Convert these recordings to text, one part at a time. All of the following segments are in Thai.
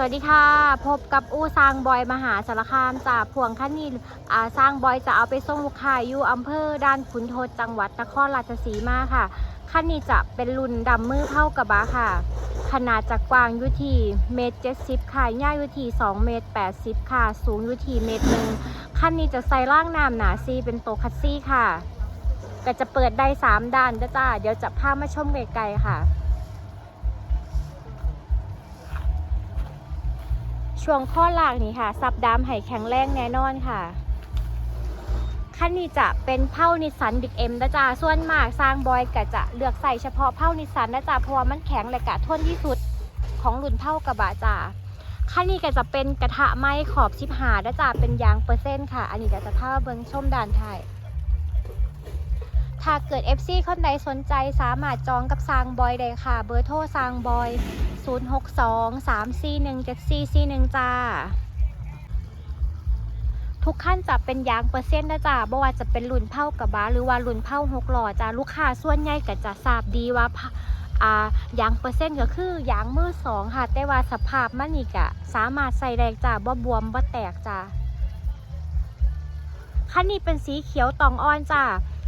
สวัสดีค่ะ พบกับอู้ซางบอยมหาสารคามจากพวงคันนี้อ่าซางบอยจะเอาไปส่งลูกค้าอยู่อำเภอด้านขุนทดจังหวัดนครราชสีมาค่ะคันนี้จะเป็นรุ่นดำมือเท่ากระบะค่ะ ขนาดจากกว้างอยู่ที่เมตรเจ็ดสิบค่ะย่าอยู่ที่สองเมตรแปดสิบค่ะ สูงอยู่ที่เมตรหนึ่งคันนี้จะใส่ร่างน้ำหนาซีเป็นโตคัสซี่ค่ะก็จะเปิดได้สามด้านจ้าเดี๋ยวจะพามาชมไกลๆค่ะ ช่วงข้อหลักนี่ค่ะ ซับดามไห่แข็งแรงแน่นอนค่ะคันนี้จะเป็นเผ่านิสสันบิ๊กเอ็มนะจ๊ะส่วนมากสร้างบอยก็จะเลือกใส่เฉพาะเผ่านิสสันนะจ๊ะเพราะว่ามันแข็งและกะทนที่สุดของรุ่นเผ่ากระบะจ้ะคันนี้ก็จะเป็นกระทะไม้ขอบชิบหานะจ๊ะเป็นยางเปอร์เซ็นต์ค่ะ อันนี้ก็จะท่าเบิ้งชมด่านไทยถ้าเกิด FC คนใดสนใจสามารถจองกับซางบอยได้ค่ะ เบอร์โทรซางบอย 062 341 7441จ้า ทุกขั้นจะเป็นยางเปอร์เซ็นต์นะจ๊ะบ่ว่าจะเป็นรุ่นเผากระบะหรือว่ารุ่นเผาหกหล่อจ้าลูกค้าส่วนใหญ่ก็จะทราบดีว่าอ่ายางเปอร์เซ็นต์ก็คือยางมือสองค่ะ แต่ว่าสภาพมันนี่ก็สามารถใส่แรงจ้าบ่บวมบ่แตกจ้าคันนี้เป็นสีเขียวตองอ่อนจ้า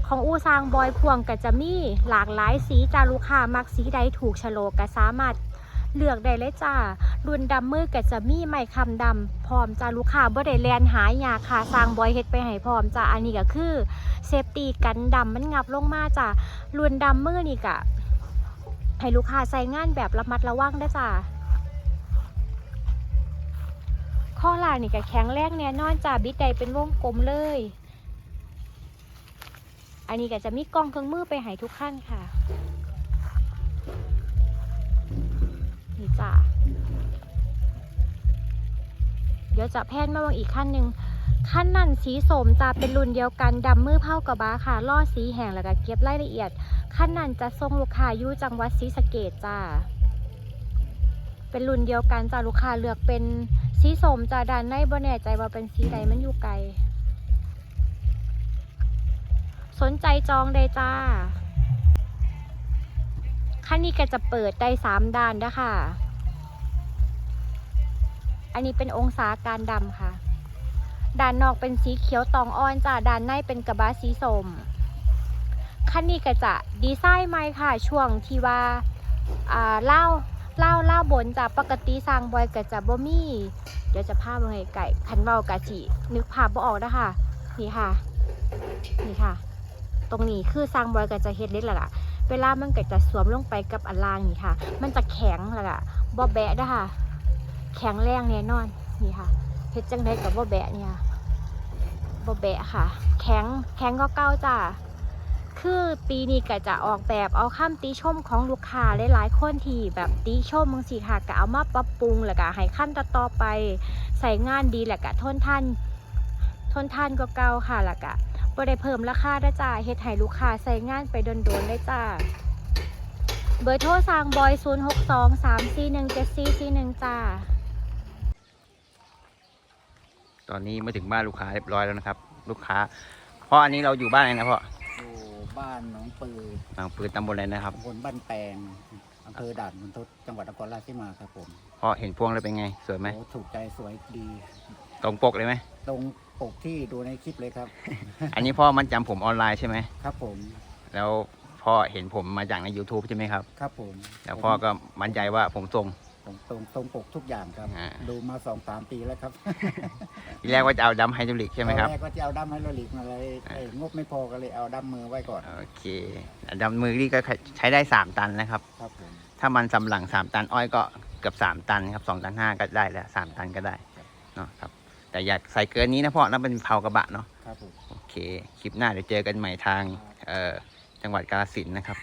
ของอูซางบอยพวงก็จะมีหลากหลายสีจ้าลูกค้ามักสีใดถูกโฉลกก็สามารถ เลือกได้เลยจ้า รุ่นดำมือก็จะมีไม้คำดำพร้อมจ้าลูกค้าบ่ได้แลนหายาค่ะสร้างบอยเฮ็ดไปให้พร้อมจ้าอันนี้ก็คือเซฟตี้กันดำมันงับลงมาจ้ารุ่นดำมือนี่ก็ให้ลูกค้าใส่งานแบบระมัดระวังได้จ้าข้อหล่างนี่ก็แข็งแรงแน่นอนจ้าบิดใดเป็นวงกลมเลย อันนี้ก็จะมีกล้องเครื่องมือไปให้ทุกขั้นค่ะ จ้าเดี๋ยวจะแพนมาวังอีกขั้นหนึ่งขั้นนั่นสีสมจะเป็นรุ่นเดียวกันดำมือเผากระบะค่ะล่อสีแห้งแล้วก็เก็บรายละเอียดขั้นนั่นจะทรงลูกค้ายู่จังหวัดศรีสะเกดจ้าเป็นรุ่นเดียวกันจ้าลูกค้าเลือกเป็นสีสมจ้าด้านในบ่แน่ใจว่าเป็นสีใดมันอยู่ไกล สนใจจองได้จ้าคันนี้ก็จะเปิดได้สามด้านนะคะ อันนี้เป็นองศาการดำค่ะด้านนอกเป็นสีเขียวตองอ่อนจ้าด้านในเป็นกระบะสีส้มคันนี้ก็จะดีไซน์ใหม่ค่ะ ช่วงที่ว่าอ่าเล่าเล่าเล่าบนจ้าปกติสร้างบอยก็จะบ่มีเดี๋ยวจะพาไปให้ไก่คันเว้ากะจินึกภาพบ่ออกนะคะนี่ค่ะ นี่ค่ะ ตรงนี้คือสร้างบอยก็จะเฮ็ดเล็กและล่ะเวลามันก็จะสวมลงไปกับอันล่างนี่ค่ะ มันจะแข็งและล่ะบ่แบะนะคะ แข็งแรงแน่นอนนี่ค่ะเฮ็ดจังไดกับบ่แบะเนี่ยบ่แบะค่ะ แข็งแข็งก็เก่าจ้าคือปีนี้ก็จะออกแบบเอาคำติชมของลูกค้าหลายๆคนที่แบบติชมบางสิค่ะก็เอามาปรับปรุงแล้วก็ให้ขั้นต่อไปใส่งานดีแล้วก็ทนทานทนทานก็เก่าค่ะแล้วก็บ่ได้เพิ่มราคาได้จ้าเฮ็ดให้ลูกค้าใส่งานไปโดนๆได้จ้าเบอร์โทรสั่งบอย 062 341 7441 จ้า ตอนนี้มาถึงบ้านลูกค้าเรียบร้อยแล้วนะครับ ลูกค้าเพราะอันนี้เราอยู่บ้านอะไรนะพ่ออยู่บ้านหนองปือบางปืนตำบลอะไรนะครับตำบลบ้านแปลงอำเภอด่านมณฑลจังหวัดนครราชสีมาครับผมพ่อเห็นพวงแล้วเป็นไง สวยไหมโอ้ถูกใจสวยดี ตรงปกเลยไหมตรงปกที่ดูในคลิปเลยครับ อันนี้พ่อมันจำผมออนไลน์ใช่ไหมครับผม แล้วพ่อเห็นผมมาจากใน YouTube ใช่ไหมครับ ครับผม แล้วพ่อก็มั่นใจว่าผมทรง ผมตรงตรงปกทุกอย่างครับ อ่า ดูมาสองสามปีแล้วครับทีแรกว่าจะเอาดำไฮดรอลิกใช่ไหมครับ ตอนแรกก็จะเอาดั้มให้โรลิกมาเลยอ่าเอ้ยงบไม่พอก็เลยเอาดั้มมือไว้ก่อนโอเคดำมือนี่ก็ใช้ได้ 3 ตันนะครับ ครับผมถ้ามันสำหลัง 3 ตันอ้อยก็เกือบ 3 ตันครับ2ตัน5ก็ได้แล้ว 3 ตันก็ได้เนาะครับ แต่อยากใส่เกินนี้นะพ่อนั่นเป็นเผากระบะเนาะ ครับผม โอเค คลิปหน้าเดี๋ยวเจอกันใหม่ทางเอ่อจังหวัดกาฬสินธุ์นะครับ